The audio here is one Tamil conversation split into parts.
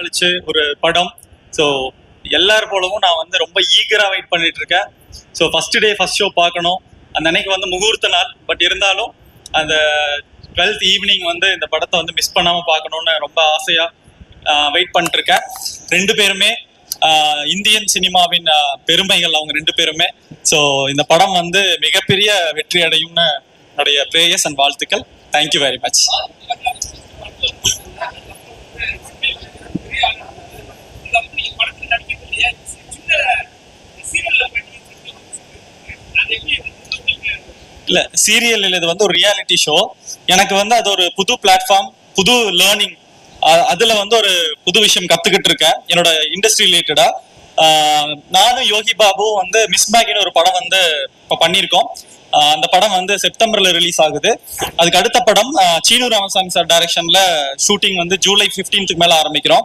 கழிச்சு ஒரு படம். ஸோ எல்லார் போலவும் நான் வந்து ரொம்ப ஈகரா வெயிட் பண்ணிட்டு இருக்கேன். So first day first show பார்க்கணும். அந்த அன்னைக்கு வந்து முகூர்த்த நாள். பட் இருந்தாலும் அந்த டுவெல்த் ஈவினிங் வந்து இந்த படத்தை வந்து மிஸ் பண்ணாமல் பார்க்கணும்னு ரொம்ப ஆசையாக வெயிட் பண்ணிட்டுருக்கேன் ரெண்டு பேருமே இந்தியன் சினிமாவின் பெருமைகள் அவங்க ரெண்டு பேருமே. ஸோ இந்த படம் வந்து மிகப்பெரிய வெற்றி அடையும்னு என்னுடைய பிரேயஸ் அண்ட் வாழ்த்துக்கள். தேங்க்யூ வெரி மச் இல்ல சீரியல் இது வந்து ஒரு ரியாலிட்டி ஷோ எனக்கு வந்து அது ஒரு புது பிளாட்ஃபார்ம் புது லேர்னிங் அதுல வந்து ஒரு புது விஷயம் கத்துக்கிட்டு இருக்கேன். என்னோட இண்டஸ்ட்ரி ரிலேட்டடா நானும் யோகி பாபு வந்து மிஸ் பேக்னு ஒரு படம் வந்து இப்போ பண்ணியிருக்கோம். அந்த படம் வந்து செப்டம்பர்ல ரிலீஸ் ஆகுது. அதுக்கு அடுத்த படம் சீனு ராமசாமி சார் டைரக்ஷன்ல ஷூட்டிங் வந்து ஜூலை 15th மேல ஆரம்பிக்கிறோம்.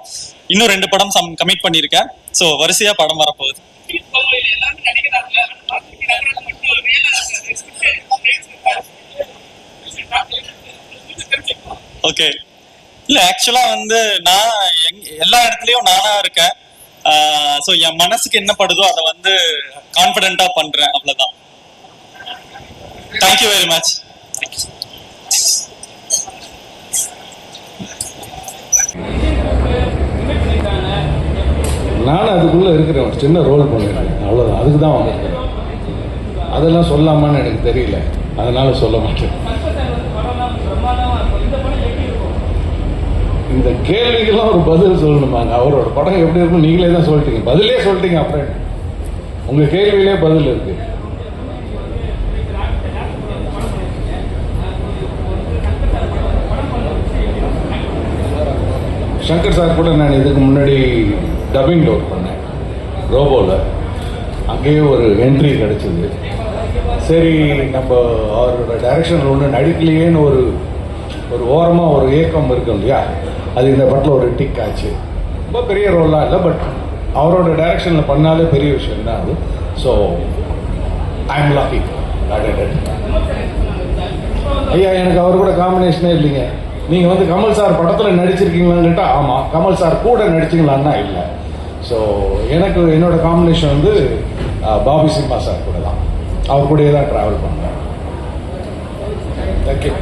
இன்னும் ரெண்டு படம் சம் கமிட் பண்ணியிருக்கேன். ஸோ வரிசையா படம் வரப்போகுது. ஓகே இல்ல ஆக்சுவலா வந்து நான் எல்லா இடத்துலயும் நானா இருக்கேன். ஸோ என் மனசுக்கு என்ன படுதோ அதை வந்து கான்ஃபிடென்ட்டா பண்றேன் அவ்வளவுதான். தேங்க்யூ வெரி மச் நானும் அதுக்குள்ளே இருக்கிறேன் ஒரு சின்ன ரோல் பண்ணுறேன் அவ்வளோதான் அதுக்கு தான் வந்திருக்கிறேன் அதெல்லாம் சொல்லாமான்னு எனக்கு தெரியல. அதனால சொல்ல மாட்டேன். இந்த கேள்விக்கெல்லாம் ஒரு பதில் சொல்லணுமாங்க? அவரோட படம் எப்படி இருக்கும் நீங்களே தான் சொல்லிட்டீங்க. பதிலே சொல்லிட்டீங்க அப்புறம் உங்க கேள்வியிலே பதில் இருக்கு. சங்கர் சார் கூட நான் இதுக்கு முன்னாடி டப்பிங் ஒர்க் பண்ணேன். ரோபோவில் அங்கேயே ஒரு என்ட்ரி கிடைச்சது. சரி நம்ம அவரோட டைரக்ஷனில் ஒன்று நடிக்கலையேன்னு ஒரு ஒரு ஓரமாக ஒரு ஏக்கம் இருக்கும் இல்லையா? அது இந்த படத்தில் ஒரு டிக் ஆச்சு. ரொம்ப பெரிய ரோல்லாம் இல்லை பட் அவரோட டைரக்ஷனில் பண்ணாலே பெரிய விஷயம் தான் அது. ஸோ ஐ எம் லாக்கி ஐயா எனக்கு அவர் கூட காம்பினேஷனே இல்லைங்க. நீங்கள் வந்து கமல் சார் படத்தில் நடிச்சிருக்கீங்களான்னு கேட்டால் ஆமாம் கமல் சார் கூட நடிச்சிங்களான்னா இல்லை. ஸோ எனக்கு என்னோட காம்பினேஷன் வந்து பாபி சிம்மா சார் கூட தான் அவர் கூடயே தான் ட்ராவல் பண்ணேன். தேங்க்யூ